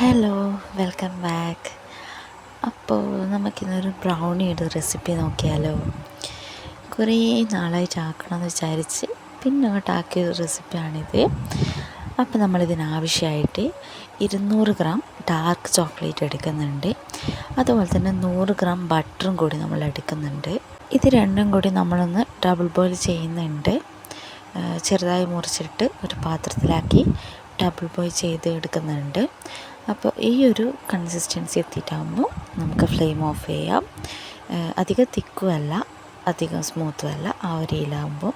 Hello welcome back അപ്പോൾ നമുക്കിന്നൊരു ബ്രൗണിയുടെ recipe നോക്കിയാലോ. കുറേ നാളായിട്ട് ആക്കണമെന്ന് വിചാരിച്ച് പിന്നെ അങ്ങോട്ടാക്കിയ റെസിപ്പിയാണിത് അപ്പോൾ നമ്മളിതിനാവശ്യമായിട്ട് ഇരുന്നൂറ് ഗ്രാം ഡാർക്ക് ചോക്ലേറ്റ് എടുക്കുന്നുണ്ട്. അതുപോലെ തന്നെ നൂറ് ഗ്രാം ബട്ടറും കൂടി നമ്മൾ എടുക്കുന്നുണ്ട്. ഇത് രണ്ടും കൂടി നമ്മളൊന്ന് ഡബിൾ ബോയിൽ ചെയ്യുന്നുണ്ട്. ചെറുതായി മുറിച്ചിട്ട് ഒരു പാത്രത്തിലാക്കി ഡബിൾ ബോയ് ചെയ്ത് എടുക്കുന്നുണ്ട് അപ്പോൾ ഈ ഒരു കൺസിസ്റ്റൻസി എത്തിയിട്ടാകുമ്പോൾ നമുക്ക് ഫ്ലെയിം ഓഫ് ചെയ്യാം. അധികം തിക്കുമല്ല അധികം സ്മൂത്തും അല്ല ആ ഒരു രീതിയിലാകുമ്പോൾ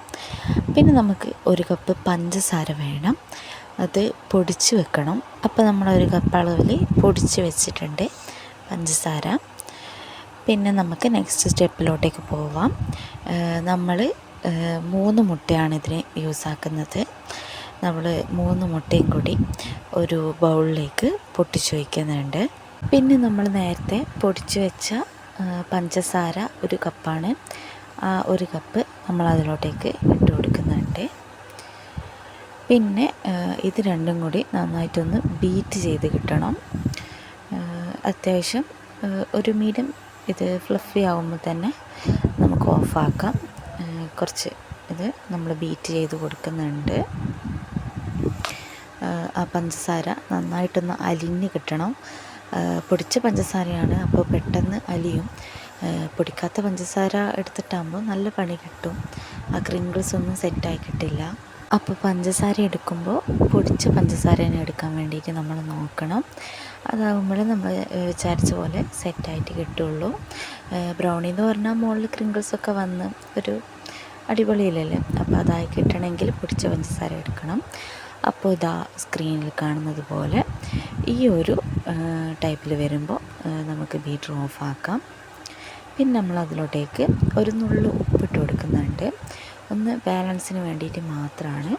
പിന്നെ നമുക്ക് ഒരു കപ്പ് പഞ്ചസാര വേണം. അത് പൊടിച്ച് വെക്കണം. അപ്പോൾ നമ്മൾ ഒരു കപ്പ് അളവിൽ പൊടിച്ച് വെച്ചിട്ടുണ്ട് പഞ്ചസാര. പിന്നെ നമുക്ക് നെക്സ്റ്റ് സ്റ്റെപ്പിലോട്ടേക്ക് പോവാം. നമ്മൾ മൂന്ന് മുട്ടയാണ് ഇതിന് യൂസ് ആക്കുന്നത്. നമ്മൾ മൂന്ന് മുട്ടയും കൂടി ഒരു ബൗളിലേക്ക് പൊട്ടിച്ച് വയ്ക്കുന്നുണ്ട് പിന്നെ നമ്മൾ നേരത്തെ പൊടിച്ച് വെച്ച പഞ്ചസാര ഒരു കപ്പാണ്. ആ ഒരു കപ്പ് നമ്മൾ അതിലോട്ടേക്ക് ഇട്ട് കൊടുക്കുന്നുണ്ട്. പിന്നെ ഇത് രണ്ടും കൂടി നന്നായിട്ടൊന്ന് ബീറ്റ് ചെയ്ത് കിട്ടണം. അത്യാവശ്യം ഒരു മീഡിയം ഇത് ഫ്ലഫി ആകുമ്പോൾ തന്നെ നമുക്ക് ഓഫാക്കാം. കുറച്ച് ഇത് നമ്മൾ ബീറ്റ് ചെയ്ത് കൊടുക്കുന്നുണ്ട്. ആ പഞ്ചസാര നന്നായിട്ടൊന്ന് അലിഞ്ഞ് കിട്ടണം. പൊടിച്ച പഞ്ചസാരയാണ്. അപ്പോൾ പെട്ടെന്ന് അലിയും. പൊടിക്കാത്ത പഞ്ചസാര എടുത്തിട്ടാകുമ്പോൾ നല്ല പണി കിട്ടും. ആ ക്രിങ്കിൾസ് ഒന്നും സെറ്റായി കിട്ടില്ല. അപ്പോൾ പഞ്ചസാര എടുക്കുമ്പോൾ പൊടിച്ച പഞ്ചസാര തന്നെ എടുക്കാൻ വേണ്ടിയിട്ട് നമ്മൾ നോക്കണം. അതാകുമ്പോൾ നമ്മൾ വിചാരിച്ച പോലെ സെറ്റായിട്ട് കിട്ടുള്ളൂ. ബ്രൗണി എന്ന് പറഞ്ഞാൽ മുകളിൽ ക്രിങ്കിൾസൊക്കെ വന്ന് ഒരു അടിപൊളിയില്ലല്ലേ? അപ്പോൾ അതായി കിട്ടണമെങ്കിൽ പൊടിച്ച പഞ്ചസാര എടുക്കണം. അപ്പോൾ ഇതാ സ്ക്രീനിൽ കാണുന്നത് പോലെ ഈ ഒരു ടൈപ്പിൽ വരുമ്പോൾ നമുക്ക് ബീറ്റർ ഓഫ് ആക്കാം. പിന്നെ നമ്മൾ അതിലോട്ടേക്ക് ഒരു നുള്ളു ഉപ്പിട്ട് കൊടുക്കുന്നുണ്ട്. ഒന്ന് ബാലൻസിന് വേണ്ടിയിട്ട് മാത്രമാണ്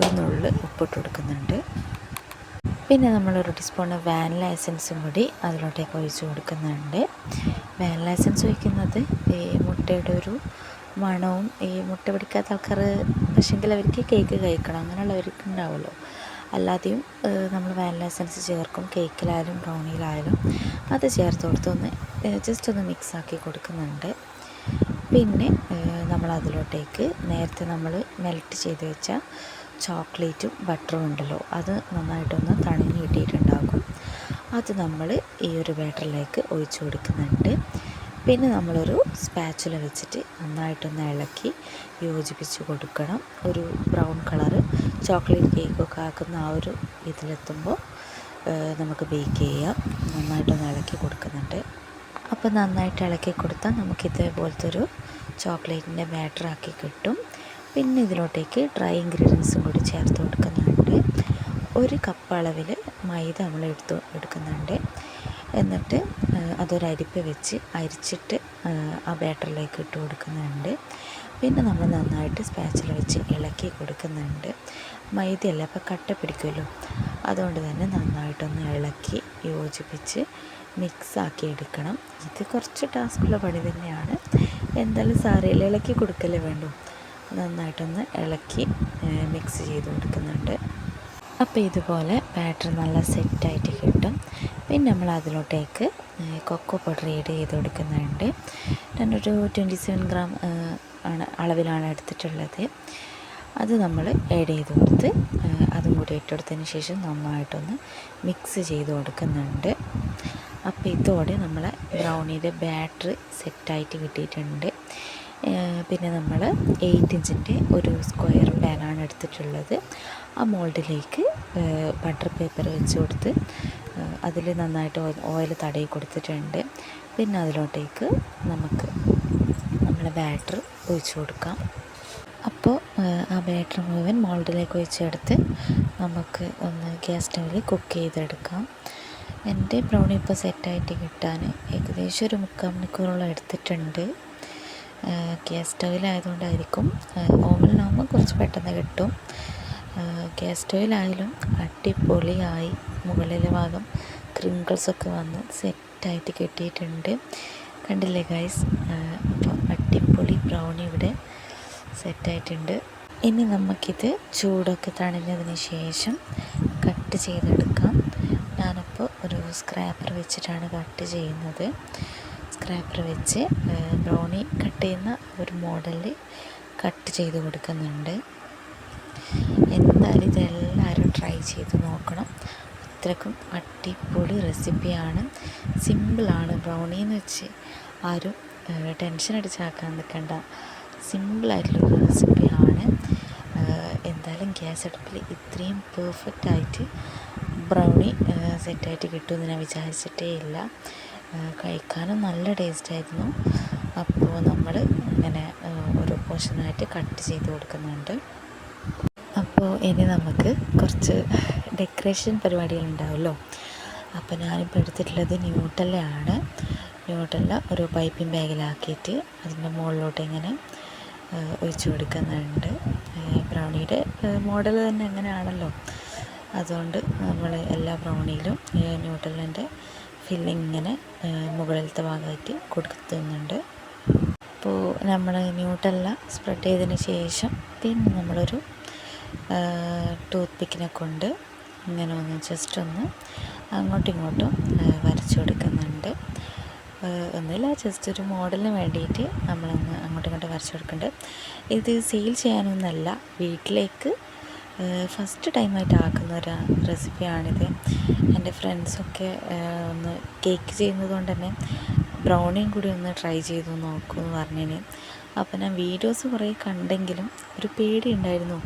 ഒരു നുള്ളു ഉപ്പിട്ട് കൊടുക്കുന്നുണ്ട്. പിന്നെ നമ്മൾ ഒരു ടീസ്പൂൺ വാനില എസൻസും കൂടി അതിലോട്ടേക്ക് ഒഴിച്ച് കൊടുക്കുന്നുണ്ട്. വാനില എസൻസ് ഒഴിക്കുന്നത് മുട്ടയുടെ ഒരു മണവും ഈ മുട്ട പിടിക്കാത്ത ആൾക്കാർ പക്ഷെങ്കിൽ അവർക്ക് കേക്ക് കഴിക്കണം. അങ്ങനെയുള്ളവർക്ക് ഉണ്ടാവുമല്ലോ അല്ലാതെയും നമ്മൾ വാനില എസൻസ് ചേർക്കും. കേക്കിലായാലും ബ്രൗണിയിലായാലും അത് ചേർത്ത് കൊടുത്ത് ഒന്ന് ജസ്റ്റ് ഒന്ന് മിക്സ് ആക്കി കൊടുക്കുന്നുണ്ട്. പിന്നെ നമ്മൾ അതിലോട്ടേക്ക് നേരത്തെ നമ്മൾ മെൽറ്റ് ചെയ്ത് വെച്ച ചോക്ലേറ്റും ബട്ടറും ഉണ്ടല്ലോ അത് നന്നായിട്ടൊന്ന് തണിഞ്ഞ് കിട്ടിയിട്ടുണ്ടാകും. അത് നമ്മൾ ഈ ഒരു ബാറ്ററിലേക്ക് ഒഴിച്ചു കൊടുക്കുന്നുണ്ട്. പിന്നെ നമ്മളൊരു സ്പാച്ചുല വെച്ചിട്ട് നന്നായിട്ടൊന്ന് ഇളക്കി യോജിപ്പിച്ച് കൊടുക്കണം. ഒരു ബ്രൗൺ കളറ് ചോക്ലേറ്റ് കേക്കൊക്കെ ആക്കുന്ന ആ ഒരു ഇതിലെത്തുമ്പോൾ നമുക്ക് ബേക്ക് ചെയ്യാം. നന്നായിട്ടൊന്ന് ഇളക്കി കൊടുക്കുന്നുണ്ട്. അപ്പോൾ നന്നായിട്ട് ഇളക്കി കൊടുത്താൽ നമുക്ക് ഇതേപോലത്തെ ഒരു ചോക്ലേറ്റിന്റെ ബാറ്ററാക്കി കിട്ടും. പിന്നെ ഇതിലോട്ടേക്ക് ഡ്രൈ ഇൻഗ്രീഡിയൻസും കൂടി ചേർത്ത് കൊടുക്കുന്നുണ്ട്. ഒരു കപ്പ് അളവിൽ മൈദ നമ്മൾ എടുത്ത് എടുക്കുന്നുണ്ട്. എന്നിട്ട് അതൊരരിപ്പ് വെച്ച് അരിച്ചിട്ട് ആ ബാറ്ററിലേക്ക് ഇട്ട് കൊടുക്കുന്നുണ്ട്. പിന്നെ നമ്മൾ നന്നായിട്ട് സ്പാച്ചിൽ വെച്ച് ഇളക്കി കൊടുക്കുന്നുണ്ട്. മൈദയല്ല അപ്പോൾ കട്ട പിടിക്കുമല്ലോ. അതുകൊണ്ട് തന്നെ നന്നായിട്ടൊന്ന് ഇളക്കി യോജിപ്പിച്ച് മിക്സാക്കി എടുക്കണം. ഇത് കുറച്ച് ടാസ്ക്കുള്ള പണി തന്നെയാണ്. എന്തായാലും സാരയിൽ ഇളക്കി കൊടുക്കല്ലേ വേണ്ടു? നന്നായിട്ടൊന്ന് ഇളക്കി മിക്സ് ചെയ്ത് കൊടുക്കുന്നുണ്ട്. അപ്പോൾ ഇതുപോലെ ബാറ്റർ നല്ല സെറ്റായിട്ട് കിട്ടും. പിന്നെ നമ്മൾ അതിലോട്ടേക്ക് കൊക്കോ പൗഡർ ഏഡ് ചെയ്ത് കൊടുക്കുന്നുണ്ട്. ഞാനൊരു ട്വന്റി സെവൻ ഗ്രാം ആണ് അളവിലാണ് എടുത്തിട്ടുള്ളത്. അത് നമ്മൾ ആഡ് ചെയ്ത് കൊടുത്ത് അതും കൂടി ഇട്ടെടുത്തതിന് ശേഷം നന്നായിട്ടൊന്ന് മിക്സ് ചെയ്ത് കൊടുക്കുന്നുണ്ട്. അപ്പോൾ ഇതോടെ നമ്മളെ ബ്രൗണിയുടെ ബാറ്ററി സെറ്റായിട്ട് കിട്ടിയിട്ടുണ്ട്. പിന്നെ നമ്മൾ എയ്റ്റ് ഇഞ്ചിന്റെ ഒരു സ്ക്വയർ പാനാണ് എടുത്തിട്ടുള്ളത്. ആ മോൾഡിലേക്ക് ബട്ടർ പേപ്പർ വെച്ച് കൊടുത്ത് അതിൽ നന്നായിട്ട് ഓയിൽ തടയി കൊടുത്തിട്ടുണ്ട്. പിന്നെ അതിലോട്ടേക്ക് നമുക്ക് നമ്മുടെ ബാറ്റർ ഒഴിച്ചു കൊടുക്കാം. അപ്പോൾ ആ ബാറ്റർ മുഴുവൻ മോൾഡിലേക്ക് ഒഴിച്ചെടുത്ത് നമുക്ക് ഒന്ന് ഗ്യാസ് സ്റ്റവിൽ കുക്ക് ചെയ്തെടുക്കാം. എന്റെ ബ്രൗണി ഇപ്പോൾ സെറ്റായിട്ട് കിട്ടാൻ ഏകദേശം ഒരു മുക്കാൽ മണിക്കൂറോളം എടുത്തിട്ടുണ്ട്. ഗ്യാസ് സ്റ്റവിലായതുകൊണ്ടായിരിക്കും ഓവനിലാകുമ്പോൾ കുറച്ച് പെട്ടെന്ന് കിട്ടും. ഗ്യാസ് സ്റ്റവിലായാലും അടിപൊളിയായി. മുകളിലെ ഭാഗം ക്രിങ്കിൾസൊക്കെ വന്ന് സെറ്റായിട്ട് കെട്ടിയിട്ടുണ്ട്. കണ്ടില്ലേ ഗൈസ്? അപ്പോൾ അടിപൊളി ബ്രൗണി ഇവിടെ സെറ്റായിട്ടുണ്ട്. ഇനി നമുക്കിത് ചൂടൊക്കെ തണിഞ്ഞതിന് ശേഷം കട്ട് ചെയ്തെടുക്കാം. ഞാനിപ്പോൾ ഒരു സ്ക്രാപ്പർ വെച്ചിട്ടാണ് കട്ട് ചെയ്യുന്നത്. സ്ക്രാപ്പർ വെച്ച് ബ്രൗണി കട്ട് ചെയ്യുന്ന ഒരു മോഡലിൽ കട്ട് ചെയ്ത് കൊടുക്കുന്നുണ്ട്. എന്തായാലും ഇതെല്ലാവരും ട്രൈ ചെയ്ത് നോക്കണം. അത്രക്കും അടിപൊളി റെസിപ്പിയാണ് സിമ്പിളാണ് ബ്രൗണി എന്ന് വെച്ച് ആരും ടെൻഷൻ അടിച്ചാക്കാൻ നിൽക്കേണ്ട. സിമ്പിളായിട്ടുള്ളൊരു റെസിപ്പിയാണ് എന്തായാലും ഗ്യാസ് അടുപ്പിൽ ഇത്രയും പെർഫെക്റ്റ് ആയിട്ട് ബ്രൗണി സെറ്റായിട്ട് കിട്ടുമെന്ന് ഞാൻ വിചാരിച്ചിട്ടേ ഇല്ല. കഴിക്കാനും നല്ല ടേസ്റ്റായിരുന്നു അപ്പോൾ നമ്മൾ ഇങ്ങനെ ഓരോ പോർഷനായിട്ട് കട്ട് ചെയ്ത് കൊടുക്കുന്നുണ്ട്. അപ്പോൾ ഇനി നമുക്ക് കുറച്ച് ഡെക്കറേഷൻ പരിപാടികളുണ്ടാവുമല്ലോ. അപ്പോൾ ഞാനിപ്പോൾ എടുത്തിട്ടുള്ളത് ന്യൂട്ടലയാണ് ന്യൂട്ടല ഒരു പൈപ്പിംഗ് ബാഗിലാക്കിയിട്ട് അതിന്റെ മുകളിലോട്ട് ഇങ്ങനെ ഒഴിച്ചു കൊടുക്കുന്നുണ്ട്. ബ്രൗണിയുടെ മോഡൽ തന്നെ അങ്ങനെയാണല്ലോ. അതുകൊണ്ട് നമ്മൾ എല്ലാ ബ്രൗണിയിലും ന്യൂട്ടലിന്റെ ഫില്ലിങ് ഇങ്ങനെ മുകളിലത്തെ ഭാഗമായിട്ട് കൊടുക്കുന്നുണ്ട് അപ്പോൾ നമ്മൾ ന്യൂട്ടല്ല സ്പ്രെഡ് ചെയ്തതിന് ശേഷം പിന്നെ നമ്മളൊരു ടൂത്ത് പിക്കിനെ കൊണ്ട് ഇങ്ങനെ ഒന്ന് ജസ്റ്റ് ഒന്ന് അങ്ങോട്ടും ഇങ്ങോട്ടും വരച്ചു കൊടുക്കുന്നുണ്ട്. ഒന്നുമില്ല ജസ്റ്റ് ഒരു മോഡലിന് വേണ്ടിയിട്ട് നമ്മളൊന്ന് അങ്ങോട്ടും ഇങ്ങോട്ടും വരച്ചു കൊടുക്കുന്നുണ്ട്. ഇത് സെയിൽ ചെയ്യാനൊന്നല്ല വീട്ടിലേക്ക് ഫസ്റ്റ് ടൈമായിട്ട് ആക്കുന്ന ഒരു റെസിപ്പിയാണിത് എന്റെ ഫ്രണ്ട്സൊക്കെ ഒന്ന് കേക്ക് ചെയ്യുന്നത് കൊണ്ട് തന്നെ ബ്രൗണിയും കൂടി ഒന്ന് ട്രൈ ചെയ്ത് നോക്കുമെന്ന് പറഞ്ഞതിന് അപ്പോൾ ഞാൻ വീഡിയോസ് കുറേ കണ്ടെങ്കിലും ഒരു പേടി ഉണ്ടായിരുന്നു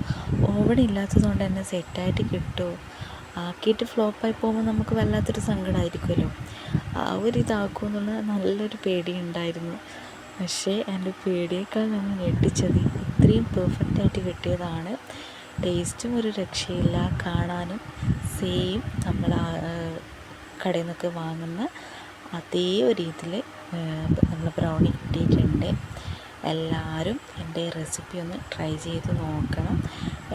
ഓവൺ ഇല്ലാത്തതുകൊണ്ട് തന്നെ സെറ്റായിട്ട് കിട്ടുമോ ആക്കിയിട്ട് ഫ്ലോപ്പായി പോകുമ്പോൾ നമുക്ക് വല്ലാത്തൊരു സങ്കടമായിരിക്കുമല്ലോ ആ ഒരു ഇതാക്കുമെന്നുള്ള നല്ലൊരു പേടി ഉണ്ടായിരുന്നു പക്ഷേ എന്റെ പേടിയേക്കാൾ ഞാൻ ഞെട്ടിച്ചത് ഇത്രയും പെർഫെക്റ്റായിട്ട് കിട്ടിയതാണ്. ടേസ്റ്റും ഒരു രക്ഷയില്ല. കാണാനും സെയിം നമ്മൾ കടയിൽ നിന്നൊക്കെ വാങ്ങുന്ന അതേ ഒരു രീതിയിൽ നമ്മൾ ബ്രൗണി കിട്ടിയിട്ടുണ്ട് എല്ലാവരും എന്റെ റെസിപ്പി ഒന്ന് ട്രൈ ചെയ്ത് നോക്കണം.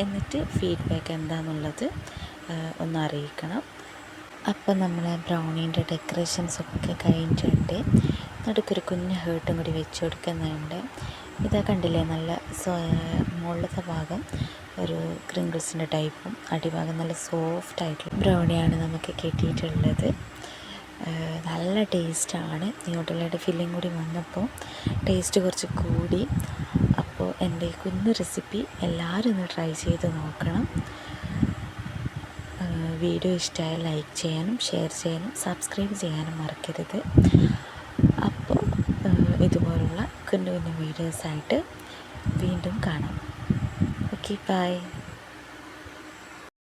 എന്നിട്ട് ഫീഡ്ബാക്ക് എന്താണെന്നുള്ളത് ഒന്ന് അറിയിക്കണം. അപ്പം നമ്മൾ ബ്രൗണീന്റെ ഡെക്കറേഷൻസൊക്കെ കഴിഞ്ഞിട്ടുണ്ട്. നടുക്കൊരു കുഞ്ഞ് ഹേർട്ടും കൂടി വെച്ച് കൊടുക്കുന്നുണ്ട്. ഇതാ കണ്ടില്ലേ നല്ല മുകളിലത്തെ ഭാഗം ഒരു ക്രിങ്കിൾസിന്റെ ടൈപ്പും അടിഭാഗം നല്ല സോഫ്റ്റ് ആയിട്ടുള്ള ബ്രൗണിയാണ് നമുക്ക് കിട്ടിയിട്ടുള്ളത്. നല്ല ടേസ്റ്റാണ്. ഈ ന്യൂട്രലയുടെ ഫില്ലിംഗ് കൂടി വന്നപ്പോൾ ടേസ്റ്റ് കുറച്ച് കൂടി. അപ്പോൾ എന്റെ കുഞ്ഞു റെസിപ്പി എല്ലാവരും ഒന്ന് ട്രൈ ചെയ്ത് നോക്കണം. വീഡിയോ ഇഷ്ടമായാൽ ലൈക്ക് ചെയ്യാനും ഷെയർ ചെയ്യാനും സബ്സ്ക്രൈബ് ചെയ്യാനും മറക്കരുത്. അപ്പോൾ ഇതുപോലുള്ള കുഞ്ഞു കുഞ്ഞു വീഡിയോസായിട്ട് വീണ്ടും കാണാം. Okay bye